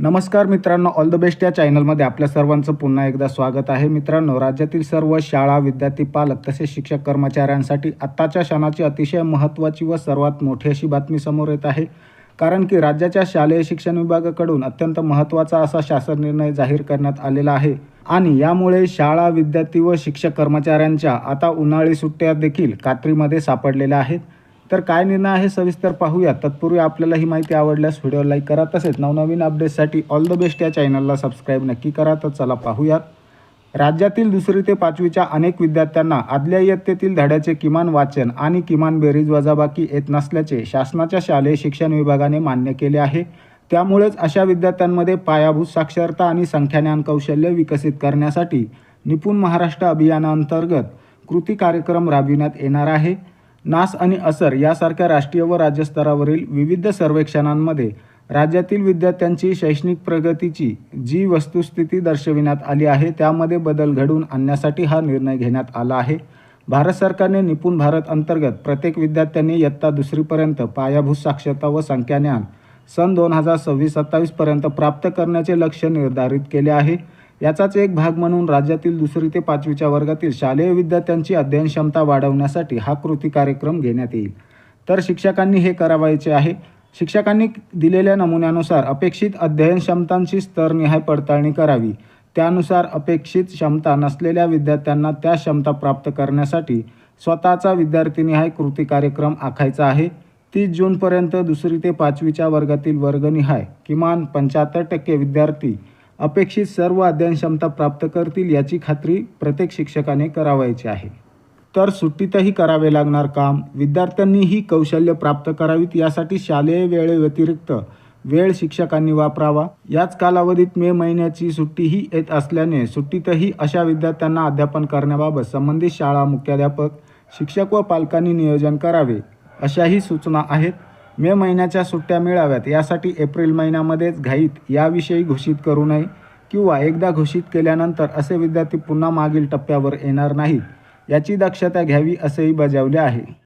नमस्कार मित्रांनो all the best या चॅनलमध्ये आपल्या सर्वांचं पुन्हा एकदा स्वागत आहे. मित्रांनो राज्यातील सर्व शाळा विद्यार्थी पालक तसेच शिक्षक कर्मचाऱ्यांसाठी आत्ताच्या क्षणाची अतिशय महत्त्वाची व सर्वात मोठी अशी बातमी समोर येत आहे. कारण की राज्याच्या शालेय शिक्षण विभागाकडून अत्यंत महत्त्वाचा असा शासन निर्णय जाहीर करण्यात आलेला आहे. आणि यामुळे शाळा विद्यार्थी व शिक्षक कर्मचाऱ्यांच्या आता उन्हाळी सुट्ट्या देखील कात्रीमध्ये सापडलेल्या आहेत. तर काय निर्णय आहे सविस्तर पाहूया. तत्पूर्वी आपल्याला ही माहिती आवडल्यास व्हिडिओ लाईक करा. तसेच नवनवीन अपडेट्ससाठी ऑल द बेस्ट या चॅनलला सबस्क्राईब नक्की करा. तर चला पाहूयात. राज्यातील दुसरी ते पाचवीच्या अनेक विद्यार्थ्यांना आदल्या इयत्तेतील धड्याचे किमान वाचन आणि किमान बेरीज वजाबाकी येत नसल्याचे शासनाच्या शालेय शिक्षण विभागाने मान्य केले आहे. त्यामुळेच अशा विद्यार्थ्यांमध्ये पायाभूत साक्षरता आणि संख्याज्ञान कौशल्य विकसित करण्यासाठी निपुण महाराष्ट्र अभियानांतर्गत कृती कार्यक्रम राबविण्यात येणार आहे. नास आणि असर यासारख्या राष्ट्रीय व राज्यस्तरावरील विविध सर्वेक्षणांमध्ये राज्यातील विद्यार्थ्यांची शैक्षणिक प्रगतीची जी वस्तुस्थिती दर्शविण्यात आली आहे त्यामध्ये बदल घडवून आणण्यासाठी हा निर्णय घेण्यात आला आहे. भारत सरकारने निपुण भारत अंतर्गत प्रत्येक विद्यार्थ्यांनी इयत्ता दुसरीपर्यंत पायाभूत साक्षरता व संख्याज्ञान सन दोन हजार सव्वीस सत्तावीसपर्यंत प्राप्त करण्याचे लक्ष्य निर्धारित केले आहे. याचाच एक भाग म्हणून राज्यातील दुसरी ते पाचवीच्या वर्गातील शालेय विद्यार्थ्यांची अध्ययन क्षमता वाढवण्यासाठी हा कृती कार्यक्रम घेण्यात येईल. तर शिक्षकांनी हे करावायचे आहे. शिक्षकांनी दिलेल्या नमुन्यानुसार अपेक्षित अध्ययन क्षमतांची स्तरनिहाय पडताळणी करावी. त्यानुसार अपेक्षित क्षमता नसलेल्या विद्यार्थ्यांना त्या क्षमता प्राप्त करण्यासाठी स्वतःचा विद्यार्थीनिहाय कृती कार्यक्रम आखायचा आहे. तीस जूनपर्यंत दुसरी ते पाचवीच्या वर्गातील वर्गनिहाय किमान पंच्याहत्तर टक्के विद्यार्थी अपेक्षित सर्व अध्ययन क्षमता प्राप्त करतील याची खात्री प्रत्येक शिक्षकाने करावायची आहे. तर सुट्टीतही करावे लागणार काम. विद्यार्थ्यांनी ही कौशल्य प्राप्त करावीत यासाठी शालेय वेळेव्यतिरिक्त वेळ शिक्षकांनी वापरावा. याच कालावधीत मे महिन्याची सुट्टीही येत असल्याने सुट्टीतही अशा विद्यार्थ्यांना अध्यापन करण्याबाबत संबंधित शाळा मुख्याध्यापक शिक्षक व पालकांनी नियोजन करावे अशाही सूचना आहेत. मे महिन्याच्या सुट्ट्या मिळाव्यात. यासाठी एप्रिल महिन्यामध्येच घाईत याविषयी घोषित करू नये किंवा एकदा घोषित केल्यानंतर असे विद्यार्थी पुन्हा मागील टप्प्यावर येणार नाहीत. याची दक्षता घ्यावी असेही बजावले आहे.